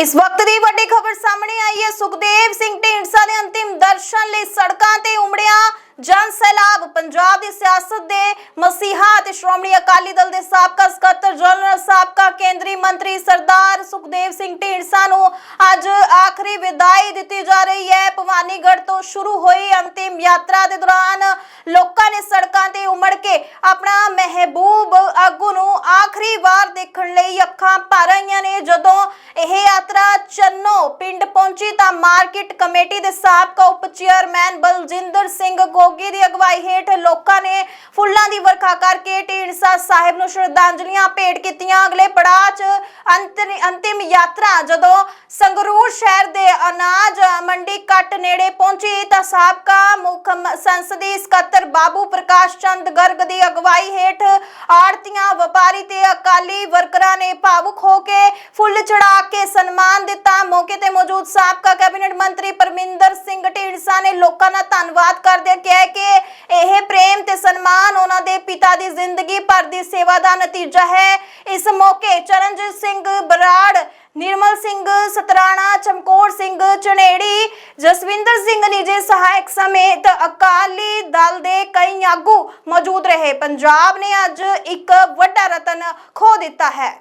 ਇਸ ਵਕਤ ਦੀ ਵੱਡੀ ਖਬਰ ਸਾਹਮਣੇ ਆਈ ਹੈ। ਸੁਖਦੇਵ ਸਿੰਘ ਢੀਂਡਸਾ ਦੇ ਅੰਤਿਮ ਦਰਸ਼ਨ ਲਈ ਸੜਕਾਂ ਤੇ ਉਮੜਿਆ ਜਨ ਸੈਲਾਬ। ਪੰਜਾਬ ਦੀ ਸਿਆਸਤ ਦੇ ਮਸੀਹਾ ਅਤੇ ਸ਼੍ਰੋਮਣੀ ਅਕਾਲੀ ਦਲ ਦੇ ਸਾਬਕਾ ਸਕੱਤਰ ਜਨਰਲ, ਸਾਬਕਾ ਕੇਂਦਰੀ ਮੰਤਰੀ ਸਰਦਾਰ ਸੁਖਦੇਵ ਸਿੰਘ ਢੀਂਡਸਾ ਨੂੰ ਅੱਜ ਆਖਰੀ ਵਿਦਾਈ ਦਿੱਤੀ ਜਾ ਰਹੀ ਹੈ। ਭਵਾਨੀਗੜ੍ਹ ਤੋਂ ਸ਼ੁਰੂ ਹੋਈ ਅੰਤਿਮ ਯਾਤਰਾ ਦੇ ਦੌਰਾਨ ਲੋਕਾਂ ਨੇ ਸੜਕਾਂ ਤੇ ਉਮੜ ਕੇ ਆਪਣਾ ਮਹਿਬੂਬ ਆਗੂ ਨੂੰ ਆਖਰੀ ਵਾਰ ਦੇਖਣ ਲਈ ਚੰਨੋ ਪਿੰਡ ਪਹੁੰਚੀ ਤਾਂ ਮਾਰਕੀਟ ਕਮੇਟੀ ਦੇ ਸਾਬਕਾ ਉਪ ਚੇਅਰਮੈਨ ਬਲਜਿੰਦਰ ਸਿੰਘ ਗੋਗੀ ਦੀ ਅਗਵਾਈ ਹੇਠ ਲੋਕਾਂ ਨੇ ਫੁੱਲਾਂ ਦੀ ਵਰਖਾ ਕਰਕੇ ਢੀਂਡਸਾ ਸਾਹਿਬ ਨੂੰ ਸ਼ਰਧਾਂਜਲੀਆਂ ਭੇਟ ਕੀਤੀਆਂ। ਅਗਲੇ ਪੜਾਅ 'ਚ ਅੰਤਿ- ਅੰਤਿਮ ਯਾਤਰਾ ਜਦੋਂ ਸੰਗਰੂਰ ਸ਼ਹਿਰ ਦੇ ਅਨਾਜ ਮੰਡੀ ਕੱਟ ਨੇੜੇ ਪਹੁੰਚੀ ਤਾਂ ਸਾਬਕਾ ਮੁੱਖ ਸੰਸਦੀ ਸਕੱਤਰ ਬਾਬੂ ਪ੍ਰਕਾਸ਼ ਚੰਦ ਗਰਗ ਦੀ ਅਗਵਾਈ ਹੇਠ ਆੜਤੀਆਂ, ਵਪਾਰੀ ਤੇ ਅਕਾਲੀ ਵਰਕਰਾਂ ਨੇ ਭਾਵੁਕ ਹੋ ਕੇ ਫੁੱਲ ਚੜਾ ਕੇ ਸਨਮਾਨ ਦਿੱਤਾ। ਮੌਕੇ ਤੇ ਮੌਜੂਦ ਸਾਬਕਾ ਕੈਬਨਿਟ ਮੰਤਰੀ ਪਰਮਿੰਦਰ ਸਿੰਘ ਢੀਂਡਸਾ ਨੇ ਲੋਕਾਂ ਦਾ ਧੰਨਵਾਦ ਕਰਦੇ ਕਿਹਾ ਕਿ ਇਹ ਪ੍ਰੇਮ ਤੇ ਸਨਮਾਨ ਉਹਨਾਂ ਦੇ ਪਿਤਾ ਦੀ ਜ਼ਿੰਦਗੀ ਭਰ ਦੀ ਸੇਵਾ ਦਾ ਨਤੀਜਾ ਹੈ। ਇਸ ਮੌਕੇ ਚਰਨਜੀਤ ਸਿੰਘ ਬਰਾੜ ਨਿਰਮਲ ਸਿੰਘ ਸਤਰਾਣਾ, ਚਮਕੌਰ ਸਿੰਘ ਚਨੇੜੀ ਜਸਵਿੰਦਰ ਸਿੰਘ ਨਿੱਜੇ ਸਹਾਇਕ ਸਮੇਤ ਅਕਾਲੀ ਦਲ ਦੇ ਕਈ ਆਗੂ ਮੌਜੂਦ ਰਹੇ। ਪੰਜਾਬ ਨੇ ਅੱਜ ਇੱਕ ਵੱਡਾ ਰਤਨ ਖੋ ਦਿੱਤਾ ਹੈ।